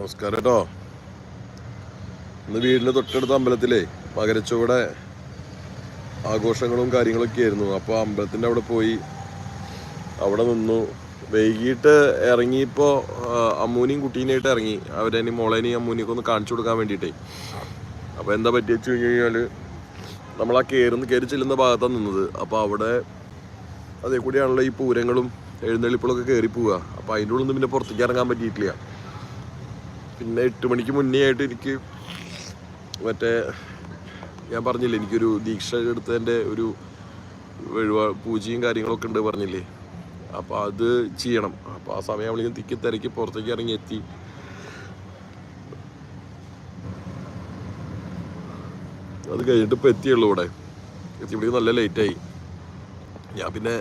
നമസ്കാരം കേട്ടോ. ഇന്ന് വീടിന്റെ തൊട്ടടുത്ത അമ്പലത്തിലേ മകരച്ചോടെ ആഘോഷങ്ങളും കാര്യങ്ങളൊക്കെ ആയിരുന്നു. അപ്പോൾ അമ്പലത്തിന്റെ അവിടെ പോയി അവിടെ നിന്നു. വൈകിട്ട് ഇറങ്ങിയപ്പോൾ അമ്മൂനിയും കുട്ടീനെയായിട്ട് ഇറങ്ങി. അവരനി മോളേനെയും അമ്മൂനിയൊക്കെ ഒന്ന് കാണിച്ചു കൊടുക്കാൻ വേണ്ടിയിട്ടേ. അപ്പോൾ എന്താ പറ്റിയ വെച്ച് കഴിഞ്ഞ് കഴിഞ്ഞാൽ നമ്മൾ ആ കയറുന്ന കയറി ചെല്ലുന്ന ഭാഗത്താണ് നിന്നത്. അപ്പോൾ അവിടെ അതേ കൂടിയാണല്ലോ ഈ പൂരങ്ങളും എഴുന്നള്ളിപ്പുകളൊക്കെ കയറി പോവുക. അപ്പോൾ അതിന്റെ ഉള്ളിൽ നിന്ന് പിന്നെ പുറത്തേക്ക് ഇറങ്ങാൻ പറ്റിയിട്ടില്ല. പിന്നെ എട്ട് മണിക്ക് മുന്നേ ആയിട്ട് എനിക്ക് മറ്റേ ഞാൻ പറഞ്ഞില്ലേ എനിക്കൊരു ദീക്ഷ എടുത്തതിന്റെ ഒരു വഴിപാ പൂജയും കാര്യങ്ങളൊക്കെ ഉണ്ട് പറഞ്ഞില്ലേ. അപ്പോൾ അത് ചെയ്യണം. അപ്പോൾ ആ സമയം ആവുമ്പോൾ തിക്കി തിരക്കി പുറത്തേക്ക് ഇറങ്ങി എത്തി. അത് കഴിഞ്ഞിട്ട് ഇപ്പോൾ എത്തിയുള്ളൂ ഇവിടെ. എത്തിയപ്പോഴേക്കും നല്ല ലേറ്റായി ഞാൻ പിന്നെ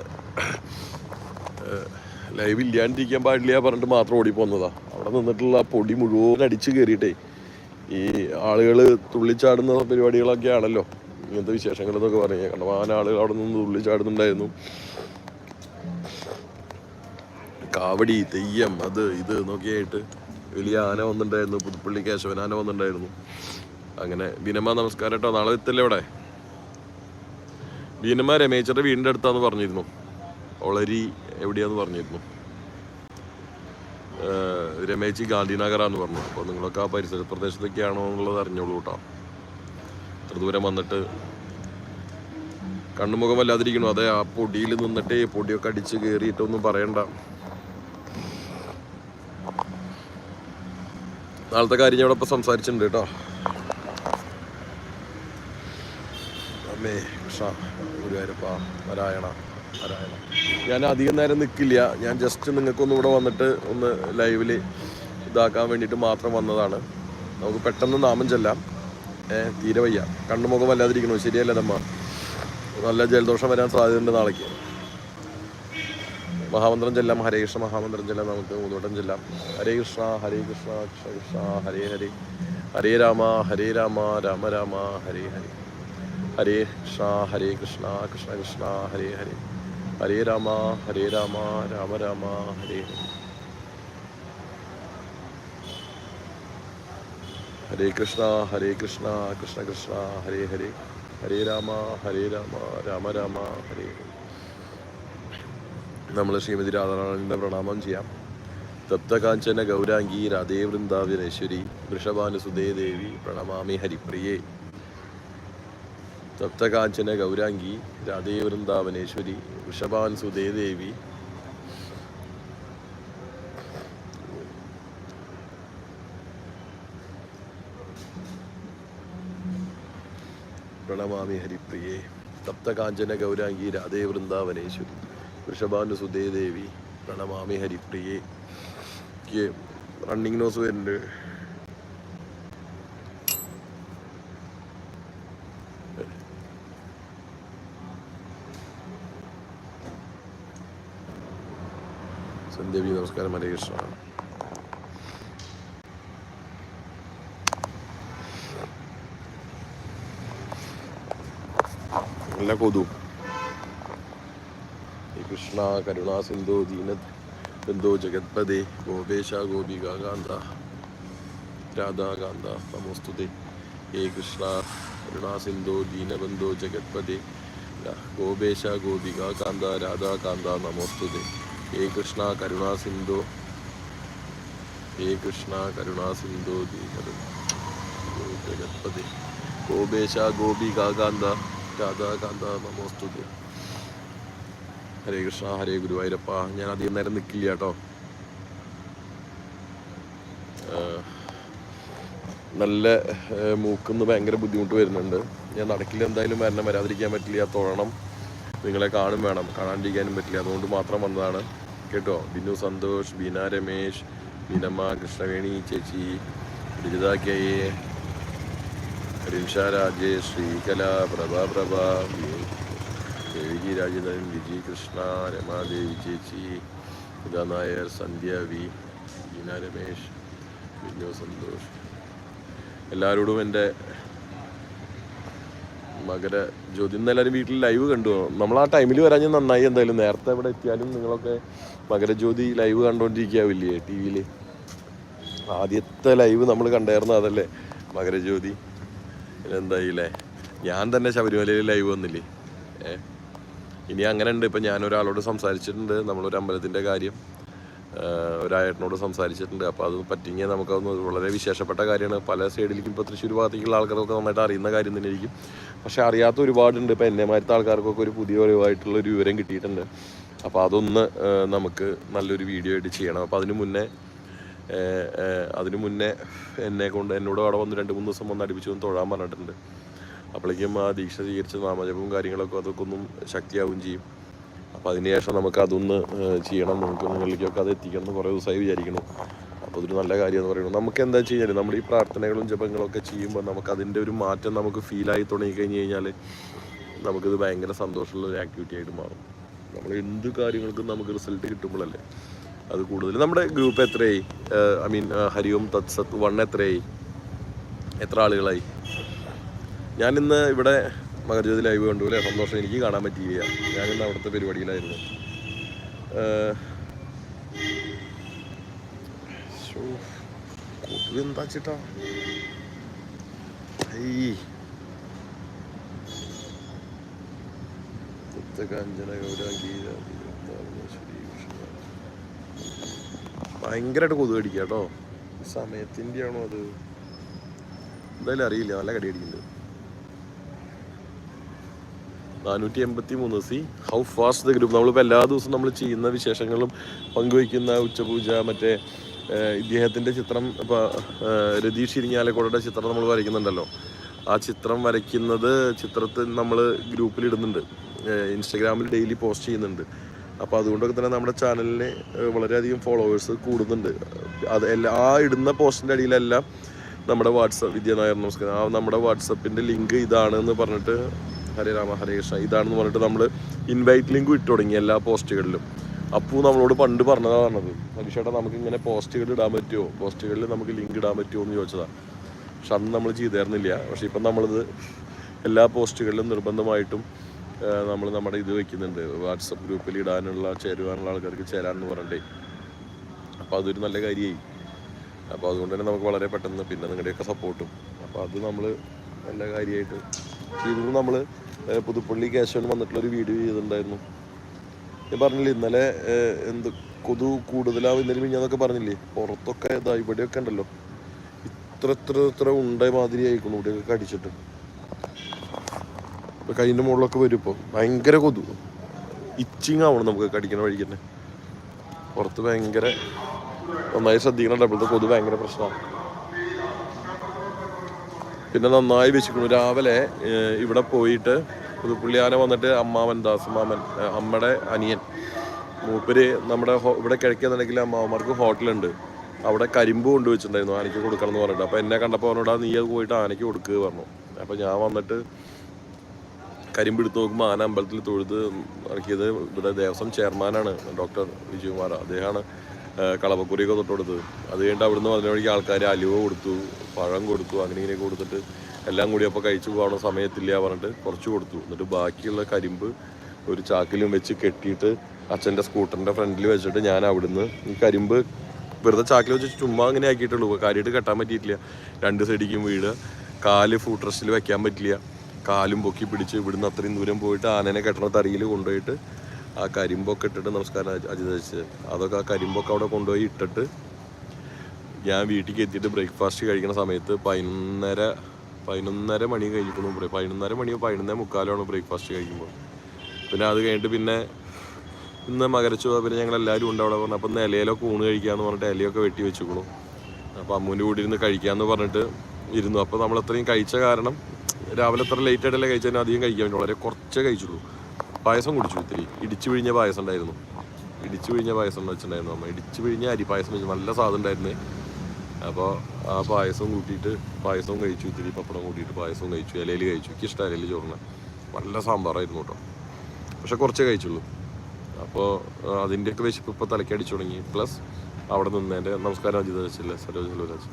ലൈവ് ഇല്ലാണ്ടിരിക്കാൻ പാടില്ല പറഞ്ഞിട്ട് മാത്രം ഓടി പോന്നതാ അവിടെ നിന്നിട്ടുള്ള പൊടി മുഴുവൻ അടിച്ച് കയറിയിട്ടേ. ഈ ആളുകൾ തുള്ളിച്ചാടുന്ന പരിപാടികളൊക്കെ ആണല്ലോ. ഇങ്ങനത്തെ വിശേഷങ്ങൾ എന്നൊക്കെ പറഞ്ഞു കണ്ടമാന ആളുകൾ അവിടെ നിന്ന് തുള്ളിച്ചാടുന്നുണ്ടായിരുന്നു കാവടി തെയ്യം അത് ഇത് എന്നൊക്കെയായിട്ട് വലിയ ആന വന്നിട്ടുണ്ടായിരുന്നു. പുതുപ്പള്ളി കേശവൻ ആന വന്നിട്ടുണ്ടായിരുന്നു. അങ്ങനെ ബീനമ്മ നമസ്കാരം കേട്ടോ. നാളെ എത്തല്ലേ ഇവിടെ? ബീനമ്മ രമേശ്വരുടെ വീടിന്റെ അടുത്താന്ന് പറഞ്ഞിരുന്നു. ഒളരി എവിടെയാന്ന് പറഞ്ഞിരുന്നു. രമേശ് ഗാന്ധിനഗറാന്ന് പറഞ്ഞു. അപ്പോൾ നിങ്ങളൊക്കെ ആ പരിസര പ്രദേശത്തൊക്കെയാണോ എന്നുള്ളത് അറിഞ്ഞോളൂ കേട്ടോ ഇത്ര ദൂരം വന്നിട്ട് കണ്ണുമുഖം വല്ലാതിരിക്കണു അതെ ആ പൊടിയിൽ നിന്നിട്ടേ പൊടിയൊക്കെ അടിച്ച് കയറിയിട്ടൊന്നും പറയണ്ട. നാളത്തെ കാര്യം ഞാൻ ഇപ്പോൾ സംസാരിച്ചിട്ടുണ്ട് കേട്ടോ അമ്മേ കൃഷ്ണ ഗുരുവായൂരപ്പ നാരായണ ഞാൻ അധികം നേരം നിൽക്കില്ല ഞാൻ ജസ്റ്റ് നിങ്ങൾക്കൊന്ന് ഇവിടെ വന്നിട്ട് ഒന്ന് ലൈവിൽ ഇതാക്കാൻ വേണ്ടിയിട്ട് മാത്രം വന്നതാണ്. നമുക്ക് പെട്ടെന്ന് നാമം ചെല്ലാം. തീരെ വയ്യ. കണ്ണുമുഖം വല്ലാതിരിക്കണു ശരിയല്ല നമ്മ നല്ല ജലദോഷം വരാൻ സാധ്യതയുണ്ട് നാളേക്ക്. മഹാമന്ത്രം ചെല്ലാം. ഹരേ കൃഷ്ണ മഹാമന്ത്രം ചെല്ലാം. നമുക്ക് മൂന്നോട്ടം ചെല്ലാം. ഹരേ കൃഷ്ണ ഹരേ കൃഷ്ണ കൃഷ്ണ കൃഷ്ണ ഹരേ ഹരേ. ഹരേ രാമ ഹരേ രാമ രാമ രാമ ഹരേ ഹരേ. ഹരേ കൃഷ്ണ ഹരേ കൃഷ്ണ കൃഷ്ണ കൃഷ്ണ ഹരേ ഹരേ. ഹരേ രാമ ഹരേ രാമ രാമ രാമ ഹരേ ഹരേ. കൃഷ്ണ ഹരേ കൃഷ്ണ കൃഷ്ണ കൃഷ്ണ ഹരേ ഹരേ. ഹരേ രാമ ഹരേ രാമ രാമ രാമ ഹരേ നമ്മൾ ശ്രീമതി രാധാരാണിന്റെ പ്രണാമം ചെയ്യാം. തപ്തകാഞ്ചന ഗൗരാംഗി രാധേ വൃന്ദാവനേശ്വരി വൃഷഭാനുസുതേ ദേവി പ്രണമാമി ഹരിപ്രിയേ. തപ്തകാഞ്ചന ഗൗരാംഗി രാധേ വൃന്ദാവനേശ്വരി വൃഷഭാനുസുതേ ദേവി പ്രണമാമി ഹരിപ്രിയേ തപ്തകാഞ്ചന ഗൗരാംഗി രാധേ വൃന്ദാവനേശ്വരി വൃഷഭാനുസുതേ ദേവി പ്രണമാമി ഹരിപ്രിയേ. റണ്ണിങ് നോസ് വരുന്നുണ്ട്. നമസ്കാരം ഹരേ കൃഷ്ണ നല്ല കൊതു കൃഷ്ണ കരുണാ സിന്ധു ദീന ബന്ധോ ജഗത്പദേ ഗോപേശ ഗോപിക കാന്ത രാധാകാന്ത നമോസ്തുതേ ഹേ കൃഷ്ണ കരുണാ സിന്ധു ദീനബന്ധോ ജഗത്പദേ ഗോപേശ ഗോപിക കാന്ത രാധാകാന്ത നമോസ്തുതേ ഹേ കൃഷ്ണ കരുണാ സിന്ധു. ഹേ കൃഷ്ണ കരുണാ സിന്ധു ജഗത്പതി. ഗോപേശ ഗോപി കാകാന്ത രാധാകാന്ത നമോസ്തു ഹരേ കൃഷ്ണ ഹരേ ഗുരുവായൂരപ്പ. ഞാൻ അധികം നേരം നിൽക്കില്ല കേട്ടോ. നല്ല മൂക്കുന്ന് ഭയങ്കര ബുദ്ധിമുട്ട് വരുന്നുണ്ട്. ഞാൻ നടക്കില്ല എന്തായാലും വരണം. വരാതിരിക്കാൻ പറ്റില്ല. തൊഴണം. നിങ്ങളെ കാണും വേണം. കാണാണ്ടിരിക്കാനും പറ്റില്ല. അതുകൊണ്ട് മാത്രം വന്നതാണ്. കേട്ടോ. ബിനു സന്തോഷ് ബീന രമേശ് ബീനമ്മ കൃഷ്ണവേണി ചേച്ചി രജിത കെ എ റിൻഷ രാജേഷ് ശ്രീകല പ്രഭ പ്രഭ ദേവികി രാജേന്ദ്രൻ വിജി കൃഷ്ണ രമാദേവി ചേച്ചി സുധാ നായർ സന്ധ്യ വി ബീന രമേശ് ബിനു സന്തോഷ്. എല്ലാവരോടും എന്റെ മകര ജ്യോതി. ഇന്ന് എല്ലാവരും വീട്ടിൽ ലൈവ് കണ്ടു. നമ്മൾ ആ ടൈമിൽ വരാഞ്ഞ് നന്നായി. എന്തായാലും നേരത്തെ ഇവിടെ എത്തിയാലും നിങ്ങളൊക്കെ മകരജ്യോതി ലൈവ് കണ്ടുകൊണ്ടിരിക്കാവില്ലേ ടി വിയിൽ ആദ്യത്തെ ലൈവ് നമ്മൾ കണ്ടായിരുന്നു അതല്ലേ മകരജ്യോതി. എന്തായില്ലേ ഞാൻ തന്നെ ശബരിമലയിൽ ലൈവ് വന്നില്ലേ. ഏ? ഇനി അങ്ങനെ ഉണ്ട് ഇപ്പം ഞാനൊരാളോട് സംസാരിച്ചിട്ടുണ്ട് നമ്മളൊരു അമ്പലത്തിന്റെ കാര്യം. ഒരായേട്ടനോട് സംസാരിച്ചിട്ടുണ്ട് അപ്പോൾ അത് പറ്റിങ്ങിയ നമുക്കതൊന്ന് വളരെ വിശേഷപ്പെട്ട കാര്യമാണ്. പല സൈഡിലേക്കും ഇപ്പോൾ തൃശ്ശൂർ ഭാഗത്തേക്കുള്ള ആൾക്കാരൊക്കെ നന്നായിട്ട് അറിയുന്ന കാര്യം തന്നെയായിരിക്കും. പക്ഷേ അറിയാത്ത ഒരുപാടുണ്ട് ഇപ്പോൾ എന്നെ മാറ്റത്തെ ആൾക്കാർക്കൊക്കെ ഒരു പുതിയ ഒഴിവായിട്ടുള്ള ഒരു വിവരം കിട്ടിയിട്ടുണ്ട്. അപ്പോൾ അതൊന്ന് നമുക്ക് നല്ലൊരു വീഡിയോ ആയിട്ട് ചെയ്യണം. അപ്പോൾ അതിന് മുന്നേ അതിനു മുന്നേ എന്നെ കൊണ്ട് എന്നോട് അവിടെ വന്ന് രണ്ട് മൂന്ന് ദിവസം വന്ന് അടുപ്പിച്ചു ഒന്ന് തൊഴാൻ പറഞ്ഞിട്ടുണ്ട്. അപ്പോഴേക്കും ആ ദീക്ഷ സ്വീകരിച്ച നാമജപവും കാര്യങ്ങളൊക്കെ അതൊക്കെ ഒന്നും ശക്തിയാവുകയും ചെയ്യും. അപ്പോൾ അതിന് ശേഷം നമുക്ക് അതൊന്ന് ചെയ്യണം. നമുക്ക് നിങ്ങളിലേക്കൊക്കെ അത് എത്തിക്കണം എന്ന് കുറേ ദിവസമായി വിചാരിക്കണം അപ്പോൾ അതൊരു നല്ല കാര്യം എന്ന് പറയുന്നത് നമുക്ക് എന്താ വെച്ച് കഴിഞ്ഞാൽ ഈ പ്രാർത്ഥനകളും ജപങ്ങളൊക്കെ ചെയ്യുമ്പോൾ നമുക്ക് അതിന്റെ ഒരു മാറ്റം നമുക്ക് ഫീലായി തുടങ്ങി കഴിഞ്ഞ് കഴിഞ്ഞാൽ നമുക്കിത് ഭയങ്കര സന്തോഷമുള്ള ഒരു ആക്ടിവിറ്റി ആയിട്ട് മാറും. നമ്മൾ എന്ത് കാര്യങ്ങൾക്കും നമുക്ക് റിസൾട്ട് കിട്ടുമ്പോഴല്ലേ അത് കൂടുതൽ. നമ്മുടെ ഗ്രൂപ്പ് എത്രയായി? ഐ മീൻ ഹരിയും തത്സത്ത് വൺ എത്രയായി? എത്ര ആളുകളായി? ഞാൻ ഇന്ന് ഇവിടെ മകരജ്യോതി ലൈവ് കണ്ടു അല്ലേ? സന്തോഷം. എനിക്ക് കാണാൻ പറ്റിയില്ല. ഞാനിന്ന് അവിടുത്തെ പരിപാടിയിലായിരുന്നു. എന്താ ചേട്ടാ? ഐ. കാഞ്ചന ഗൗരാംഗീര ശ്രീ വിഷ്ണു ഭയങ്കരമായിട്ട് കൊതു കടിക്കുക കേട്ടോ. സമയത്തിന്റെ ആണോ അത്? എന്തായാലും അറിയില്ല. നല്ല കടി അടിക്കുന്നുണ്ട് നാനൂറ്റി എൺപത്തി മൂന്ന് C. How fast the group നമ്മളിപ്പോൾ എല്ലാ ദിവസവും നമ്മൾ ചെയ്യുന്ന വിശേഷങ്ങളും പങ്കുവയ്ക്കുന്ന ഉച്ചപൂജ മറ്റേ ഇദ്ദേഹത്തിന്റെ ചിത്രം ഇപ്പോൾ രതീഷ് ഇരിങ്ങാലക്കോടയുടെ ചിത്രം നമ്മൾ വരയ്ക്കുന്നുണ്ടല്ലോ. ആ ചിത്രം വരയ്ക്കുന്നത് ചിത്രത്തിൽ നമ്മൾ ഗ്രൂപ്പിൽ ഇടുന്നുണ്ട്. ഇൻസ്റ്റഗ്രാമിൽ ഡെയിലി പോസ്റ്റ് ചെയ്യുന്നുണ്ട്. അപ്പോൾ അതുകൊണ്ടൊക്കെ തന്നെ നമ്മുടെ ചാനലിന് വളരെയധികം ഫോളോവേഴ്സ് കൂടുന്നുണ്ട്. അത് എല്ലാ ആ ഇടുന്ന പോസ്റ്റിന്റെ അടിയിലെല്ലാം നമ്മുടെ വാട്സപ്പ് വിദ്യ നായർ നമസ്കാരം. ആ നമ്മുടെ വാട്സപ്പിന്റെ ലിങ്ക് ഇതാണ് എന്ന് പറഞ്ഞിട്ട് ഹരേ രാമ ഹരേ കൃഷ്ണ ഇതാണെന്ന് പറഞ്ഞിട്ട് നമ്മൾ ഇൻവൈറ്റ് ലിങ്ക് ഇട്ട് തുടങ്ങി എല്ലാ പോസ്റ്റുകളിലും. അപ്പോൾ നമ്മളോട് പണ്ട് പറഞ്ഞതാണത് മനുഷ്യട്ടാ നമുക്ക് ഇങ്ങനെ പോസ്റ്റുകൾ ഇടാൻ പറ്റുമോ പോസ്റ്റുകളിൽ നമുക്ക് ലിങ്ക് ഇടാൻ പറ്റുമോ എന്ന് ചോദിച്ചതാണ് പക്ഷെ അന്ന് നമ്മൾ ചെയ്തായിരുന്നില്ല. പക്ഷെ ഇപ്പം നമ്മളിത് എല്ലാ പോസ്റ്റുകളിലും നിർബന്ധമായിട്ടും നമ്മൾ നമ്മുടെ ഇത് വെക്കുന്നുണ്ട്. വാട്സപ്പ് ഗ്രൂപ്പിൽ ഇടാനുള്ള ചേരുവാനുള്ള ആൾക്കാർക്ക് ചേരാമെന്ന് പറഞ്ഞിട്ടേ. അപ്പോൾ അതൊരു നല്ല കാര്യമായി അപ്പോൾ അതുകൊണ്ട് തന്നെ നമുക്ക് വളരെ പെട്ടെന്ന് പിന്നെ നിങ്ങളുടെയൊക്കെ സപ്പോർട്ടും. അപ്പോൾ അത് നമ്മൾ നല്ല കാര്യമായിട്ട് ചെയ്തു നമ്മൾ പുതുപ്പള്ളി കേശവൻ വന്നിട്ടുള്ളൊരു വീഡിയോ ചെയ്തിട്ടുണ്ടായിരുന്നു. ഞാൻ പറഞ്ഞില്ലേ ഇന്നലെ എന്ത് കൊതു കൂടുതലാവും ഇന്നലെ മിഞ്ഞാന്നൊക്കെ പറഞ്ഞില്ലേ പുറത്തൊക്കെ ഇതാ ഇവിടെയൊക്കെ ഉണ്ടല്ലോ. ഇത്ര ഇത്ര ഇത്ര ഉണ്ട മാതിരി ആയിക്കുന്നു ഇവിടെയൊക്കെ കടിച്ചിട്ട്. ഇപ്പൊ കൈന്റെ മുകളിലൊക്കെ വരും ഇപ്പോൾ ഭയങ്കര കൊതു. ഇച്ചിങ് ആവണം നമുക്ക് കടിക്കണ വഴിക്ക് തന്നെ. പുറത്ത് ഭയങ്കര നന്നായി ശ്രദ്ധിക്കണം ഇപ്പോഴത്തെ കൊതു ഭയങ്കര പ്രശ്നമാണ്. പിന്നെ നന്നായി വെച്ചിരിക്കുന്നു രാവിലെ ഇവിടെ പോയിട്ട് പുതുപ്പുള്ളിയാന വന്നിട്ട് അമ്മാവൻ ദാസമാമൻ അമ്മയുടെ അനിയൻ മൂപ്പര് നമ്മുടെ ഇവിടെ കിഴക്കുന്നുണ്ടെങ്കിൽ അമ്മാവന്മാർക്ക് ഹോട്ടലുണ്ട്. അവിടെ കരിമ്പ് കൊണ്ടുവച്ചിട്ടുണ്ടായിരുന്നു. ആനയ്ക്ക് കൊടുക്കണം എന്ന് പറഞ്ഞിട്ട്. അപ്പോൾ എന്നെ കണ്ടപ്പോൾ അവനോട് നീ അത് പോയിട്ട് ആനയ്ക്ക് കൊടുക്കുക പറഞ്ഞു. അപ്പോൾ ഞാൻ വന്നിട്ട് കരിമ്പ് എടുത്ത് നോക്കുമ്പോൾ ആന അമ്പലത്തിൽ തൊഴുത് ഇറക്കിയത് ഇവിടെ ദേവസ്വം ചെയർമാനാണ് ഡോക്ടർ വിജയകുമാർ അദ്ദേഹമാണ് കളവക്കുറിയൊക്കെ കളപ്പക്കുറിയൊക്കെ തൊട്ട് കൊടുത്തത് അത് കഴിഞ്ഞിട്ട് അവിടുന്ന് വന്ന വഴിക്ക് ആൾക്കാർ അലുവ കൊടുത്തു പഴം കൊടുത്തു അങ്ങനെ ഇങ്ങനെയൊക്കെ കൊടുത്തിട്ട് എല്ലാം കൂടി അപ്പോൾ കഴിച്ചു പോകാനുള്ള സമയത്തില്ല പറഞ്ഞിട്ട് കുറച്ച് കൊടുത്തു. എന്നിട്ട് ബാക്കിയുള്ള കരിമ്പ് ഒരു ചാക്കിലും വെച്ച് കെട്ടിയിട്ട് അച്ഛന്റെ സ്കൂട്ടറിന്റെ ഫ്രണ്ടിൽ വെച്ചിട്ട് ഞാൻ അവിടുന്ന് ഈ കരിമ്പ് വെറുതെ ചാക്കിൽ വെച്ച് ചുമ്മാ അങ്ങനെ ആക്കിയിട്ടുള്ളൂ കാര്യമായിട്ട് കെട്ടാൻ പറ്റിയിട്ടില്ല. രണ്ട് സൈഡിക്കും വീട് കാൽ ഫൂട്രസ്റ്റിൽ വെക്കാൻ പറ്റില്ല. കാലും പൊക്കി പിടിച്ച് ഇവിടുന്ന് അത്രയും ദൂരം പോയിട്ട് ആനനെ കെട്ടണ തറിയിൽ കൊണ്ടുപോയിട്ട് ആ കരിമ്പൊക്കെ ഇട്ടിട്ട് നമസ്കാരം അജിത് വെച്ച് അതൊക്കെ ആ കരിമ്പൊക്കെ അവിടെ കൊണ്ടുപോയി ഇട്ടിട്ട് ഞാൻ വീട്ടിലേക്ക് എത്തിയിട്ട് ബ്രേക്ക്ഫാസ്റ്റ് കഴിക്കുന്ന സമയത്ത് പതിനൊന്നര പതിനൊന്നര മണി കഴിഞ്ഞിരിക്കുന്നു പറയും. പതിനൊന്നര മണിയോ പതിനൊന്നേ മുക്കാലാണ് ബ്രേക്ക്ഫാസ്റ്റ് കഴിക്കുമ്പോൾ. പിന്നെ അത് കഴിഞ്ഞിട്ട് പിന്നെ ഇന്ന് മകരച്ചോ പിന്നെ ഞങ്ങൾ എല്ലാവരും ഉണ്ട് അവിടെ പറഞ്ഞു അപ്പം ഇലയിലൊക്കെ ഊണ് കഴിക്കാമെന്ന് പറഞ്ഞിട്ട് ഇലയൊക്കെ വെട്ടി വെച്ചുക്കണു. അപ്പോൾ അമ്മൂന്റെ കൂടി ഇരുന്ന് കഴിക്കാമെന്ന് പറഞ്ഞിട്ട് ഇരുന്നു. അപ്പോൾ നമ്മൾ അത്രയും കഴിച്ച കാരണം രാവിലെ അത്ര ലേറ്റ് ആയിട്ടല്ലേ കഴിച്ചാൽ അധികം കഴിക്കാൻ വളരെ കുറച്ചേ കഴിച്ചുള്ളൂ. പായസം കുടിച്ചു ഇത്തിരി. ഇടിച്ചു പിഴിഞ്ഞ പായസം ഉണ്ടായിരുന്നു. ഇടിച്ചു പിഴിഞ്ഞ പായസം വെച്ചിട്ടുണ്ടായിരുന്നു അമ്മ. ഇടിച്ചു പിഴിഞ്ഞ അരി പായസം വെച്ചു നല്ല സാധനം ഉണ്ടായിരുന്നേ. അപ്പോൾ ആ പായസം കൂട്ടിയിട്ട് പായസവും കഴിച്ചു. ഇത്തിരി പപ്പടം കൂട്ടിയിട്ട് പായസവും കഴിച്ചു. ഇലയിൽ കഴിച്ചു. എനിക്ക് ഇഷ്ടം ഇലയിൽ ചോറിന്. നല്ല സാമ്പാറായിരുന്നു കേട്ടോ. പക്ഷെ കുറച്ചേ കഴിച്ചുള്ളൂ. അപ്പോൾ അതിന്റെയൊക്കെ വിശപ്പ് ഇപ്പോൾ തലക്കടിച്ചു തുടങ്ങി. പ്ലസ് അവിടെ നിന്നതിന്റെ നമസ്കാരം അജിത് വെച്ചില്ല സരോജ് സെൽവരാജ്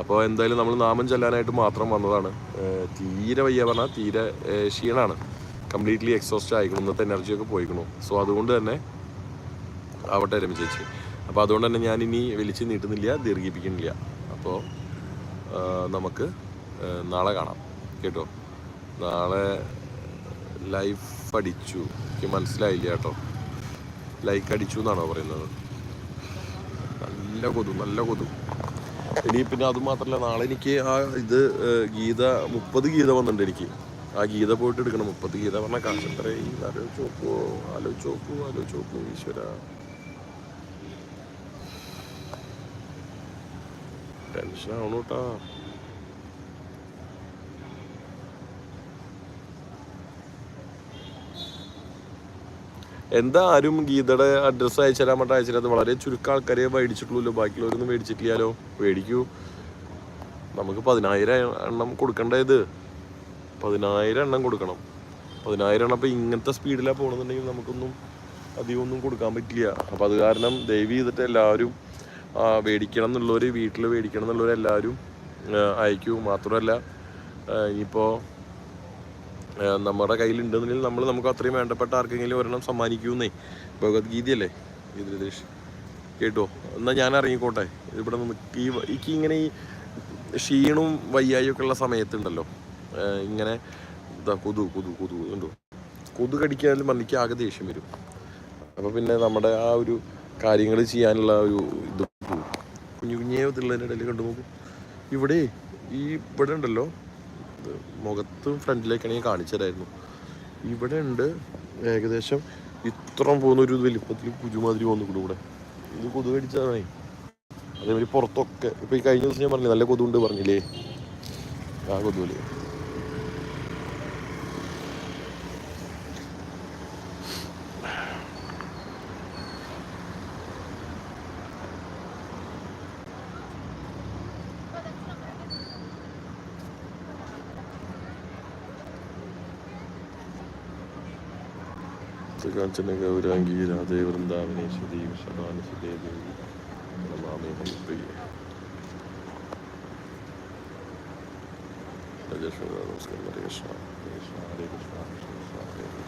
അപ്പോൾ എന്തായാലും നമ്മൾ നാമം ചെല്ലാനായിട്ട് മാത്രം വന്നതാണ്. തീരെ വയ്യ പറഞ്ഞാൽ തീരെ ക്ഷീണമാണ് കംപ്ലീറ്റ്ലി എക്സോസ്റ്റ് ആയിക്കണം. ഇന്നത്തെ എനർജിയൊക്കെ പോയിക്കണു. സോ അതുകൊണ്ട് തന്നെ ആവട്ടെ രമ ചേച്ചി. അപ്പോൾ അതുകൊണ്ട് തന്നെ ഞാൻ ഇനി വലിച്ചു നീട്ടുന്നില്ല ദീർഘിപ്പിക്കുന്നില്ല. അപ്പോൾ നമുക്ക് നാളെ കാണാം. കേട്ടോ? നാളെ ലൈഫ് അടിച്ചു എനിക്ക് മനസ്സിലായില്ല കേട്ടോ. ലൈക്ക് അടിച്ചു എന്നാണോ പറയുന്നത്? നല്ല കൊതു നല്ല കൊതു. ഇനി പിന്നെ അത് മാത്രല്ല നാളെ എനിക്ക് ആ ഇത് ഗീത മുപ്പത് ഗീത വന്നിട്ടുണ്ട് എനിക്ക്. ആ ഗീത പോയിട്ട് എടുക്കണം മുപ്പത് ഗീത പറഞ്ഞ കാശ് എത്രയായി? ആലോചിച്ച് നോക്കുവോ ആലോചിച്ച് ഈശ്വര. ടെൻഷൻ ആവണു എന്താ ആരും ഗീതയുടെ അഡ്രസ്സ് അയച്ചു തരാൻ പറഞ്ഞിട്ട് അയച്ചു തരാം വളരെ ചുരുക്കം ആൾക്കാരെ മേടിച്ചിട്ടുള്ളൂ ബാക്കിയുള്ളവരൊന്നും മേടിച്ചിട്ടില്ലാലോ മേടിക്കൂ. നമുക്ക് പതിനായിരം എണ്ണം കൊടുക്കേണ്ടത് പതിനായിരം എണ്ണം കൊടുക്കണം. പതിനായിരം എണ്ണം അപ്പോൾ ഇങ്ങനത്തെ സ്പീഡിലാണ് പോകണമെന്നുണ്ടെങ്കിൽ നമുക്കൊന്നും അധികം ഒന്നും കൊടുക്കാൻ പറ്റില്ല. അപ്പോൾ അത് കാരണം ദയവ് ചെയ്തിട്ട് എല്ലാവരും മേടിക്കണം എന്നുള്ളവർ വീട്ടിൽ മേടിക്കണം എന്നുള്ളവർ എല്ലാവരും അയക്കൂ. മാത്രമല്ല ഇനിയിപ്പോൾ നമ്മുടെ കയ്യിലുണ്ടെന്നുണ്ടെങ്കിൽ നമ്മൾ നമുക്ക് അത്രയും വേണ്ടപ്പെട്ട ആർക്കെങ്കിലും ഒരെണ്ണം സമ്മാനിക്കൂന്നേ. ഭഗവത്ഗീതയല്ലേ? ഗീതരതീഷ് കേട്ടോ? എന്നാൽ ഞാൻ ഇറങ്ങിക്കോട്ടെ. ഇവിടെ നിന്ന് എനിക്ക് ഇങ്ങനെ ഈ ക്ഷീണവും വയ്യായും ഒക്കെ ഉള്ള സമയത്തുണ്ടല്ലോ. ഇങ്ങനെ ഇതാ കൊതു കൊതു കൊതു ഉണ്ടോ കൊതു കടിക്കാനും മണ്ണിക്ക് ആകെ ദേഷ്യം വരും. അപ്പോൾ പിന്നെ നമ്മുടെ ആ ഒരു കാര്യങ്ങൾ ചെയ്യാനുള്ള ഒരു ഇത്. കുഞ്ഞു കുഞ്ഞേ തിള്ളതിന്റെ ഇടയിൽ കണ്ടു നോക്കും. ഇവിടെ ഈ ഇവിടെ ഉണ്ടല്ലോ. ഇത് മുഖത്തും ഫ്രണ്ടിലേക്കാണ് ഞാൻ കാണിച്ചതായിരുന്നു. ഇവിടെ ഉണ്ട് ഏകദേശം ഇത്രയും പോകുന്ന ഒരു വലിപ്പത്തിൽ കുജുമാതിരി പോകുന്നു ഇവിടെ. ഇത് കൊതു കടിച്ചതാണേ. അതേമാതിരി പുറത്തൊക്കെ. ഇപ്പൊ ഈ കഴിഞ്ഞ ദിവസം ഞാൻ പറഞ്ഞില്ലേ നല്ല കൊതുണ്ട് പറഞ്ഞില്ലേ? ആ കൊതുവിൽ കാഞ്ചന ഗൗരാംഗി രാധേ വൃന്ദാവനേശ്വരി വിഷമാനുസുദേ ദേവി നമാമി ഹരിപ്രിയ രാജേശ്വര നമസ്കാരം ഹരേ കൃഷ്ണ ഹരേ കൃഷ്ണ ഹരേ കൃഷ്ണ കൃഷ്ണ കൃഷ്ണ ഹരേ ഹരേ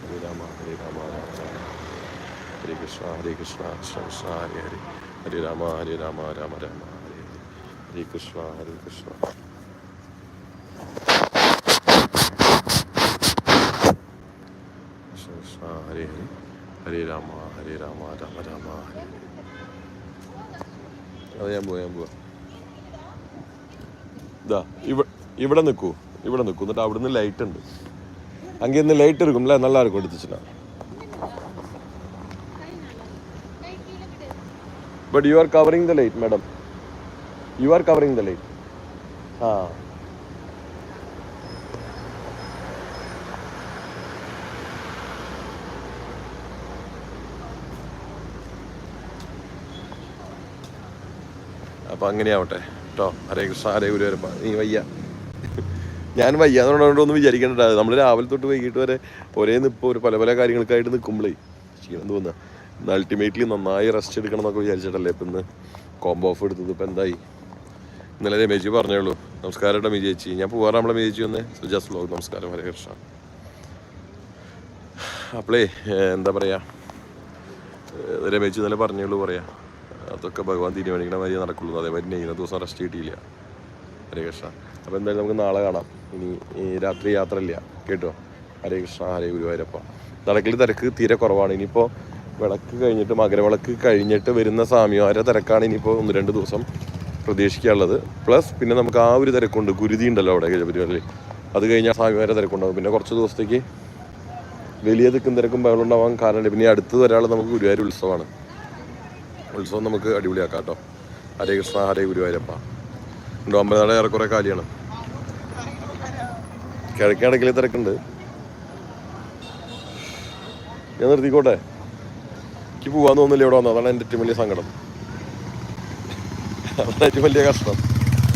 ഹരേ രാമ ഹരേ രാമ രാമ രാമ ഹരേ കൃഷ്ണ ഹരേ കൃഷ്ണ കൃഷ്ണ കൃഷ്ണ ഹരേ ഹരേ ഹരേ രാമ ഹരേ രാമ രാമ രാമ ഹരേ ഹരേ ഹരേ കൃഷ്ണ ഹരേ കൃഷ്ണ കൃഷ്ണ കൃഷ്ണ ഹരേ ഹരേ ഹരേ രാമ ഹരേ രാമ രാമ രാമ ഹരേ ഹരേ അത് ഞാൻ പോവാ ഞാൻ പോവാ ഇതാ ഇവ ഇവിടെ നിൽക്കൂ ഇവിടെ നിൽക്കൂ എന്നിട്ട് അവിടുന്ന് ലൈറ്റ് ഉണ്ട് அங்கே இருந்து லைட் இருக்கும்ல நல்லா இருக்கும் எடுத்துச்சுன்னா but you are covering the light madam you are covering the light ஆ അപ്പം അങ്ങനെയാവട്ടെ. കേട്ടോ ഹരേ കൃഷ്ണ ഹരേ ഗുരുവരപ്പ. നീ വയ്യ. ഞാൻ വയ്യ. ഒന്നും വിചാരിക്കേണ്ട നമ്മൾ രാവിലെ തൊട്ട് വൈകിട്ട് വരെ ഒരേ നിപ്പോൾ ഒരു പല പല കാര്യങ്ങൾക്കായിട്ട് നിൽക്കുമ്പോഴേ ക്ഷീണം തോന്നുക ഇന്ന് അൾട്ടിമേറ്റ്ലി നന്നായി റെസ്റ്റ് എടുക്കണം എന്നൊക്കെ വിചാരിച്ചിട്ടല്ലേ ഇപ്പം ഇന്ന് കോംബോ ഓഫ് എടുത്തത്. ഇപ്പം എന്തായി? ഇന്നലെ രമേശി പറഞ്ഞേ ഉള്ളൂ. നമസ്കാരം കേട്ടോ ചേച്ചി. ഞാൻ പോകാറ് നമ്മളെ മേച്ചി വന്നേ? സുജാസ് വ്ലോഗ് നമസ്കാരം. ഹരേ കൃഷ്ണ. അപ്പളേ എന്താ പറയുക രമേശ് ഇന്നലെ പറഞ്ഞേ പറയാം പറയാ. അതൊക്കെ ഭഗവാൻ തീരുമാനിക്കണ മാതിരി നടക്കുള്ളൂ. അതേമാതിരി നെയ്യുന്ന ദിവസം റെസ്റ്റ് കിട്ടിയില്ല. ഹരേ കൃഷ്ണ. അപ്പോൾ എന്തായാലും നമുക്ക് നാളെ കാണാം. ഇനി രാത്രി യാത്ര ഇല്ല. കേട്ടോ? ഹരേ കൃഷ്ണ ഹരേ ഗുരുവായൂരപ്പ. നടക്കിൽ തിരക്ക് തീരെ കുറവാണ്. ഇനിയിപ്പോൾ വിളക്ക് കഴിഞ്ഞിട്ട് മകരവിളക്ക് കഴിഞ്ഞിട്ട് വരുന്ന സ്വാമിമാരെ തിരക്കാണ് ഇനിയിപ്പോൾ ഒന്ന് രണ്ട് ദിവസം പ്രതീക്ഷിക്കാനുള്ളത്. പ്ലസ് പിന്നെ നമുക്ക് ആ ഒരു തിരക്കുണ്ട്. ഗുരുതി ഉണ്ടല്ലോ അവിടെ ഗജപരിവാറിൽ അത് കഴിഞ്ഞാൽ സ്വാമിമാരെ തിരക്കുണ്ടാകും പിന്നെ കുറച്ച് ദിവസത്തേക്ക് വലിയ തിക്കും തിരക്കും ബഹളം ഉണ്ടാവാൻ കാരണമുണ്ട്. പിന്നെ അടുത്തത് ഒരാൾ നമുക്ക് ഗുരുവായൂർ ഉത്സവമാണ്. ഉത്സവം നമുക്ക് അടിപൊളിയാക്കാം കേട്ടോ ഹരേ കൃഷ്ണ ഹരേ ഗുരുവായൂരപ്പ. ഉണ്ടോ അമ്പലനാട് ഏറെക്കുറെ കാലിയാണ്. കിഴക്കേടക്കിൽ തിരക്കുണ്ട്. ഞാൻ നിർത്തിക്കോട്ടെ? എനിക്ക് പോകാൻ തോന്നില്ല ഇവിടെ വന്നത് അതാണ് എന്റെ ഏറ്റവും വലിയ സങ്കടം. അതാണ് ഏറ്റവും വലിയ കഷ്ടം.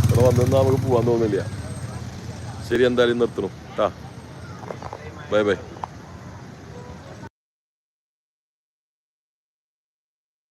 ഇവിടെ വന്നിരുന്നാൽ നമുക്ക് പോകാൻ തോന്നില്ല ശരി എന്തായാലും നിർത്തണം. കേട്ടാ ബൈ ബൈ.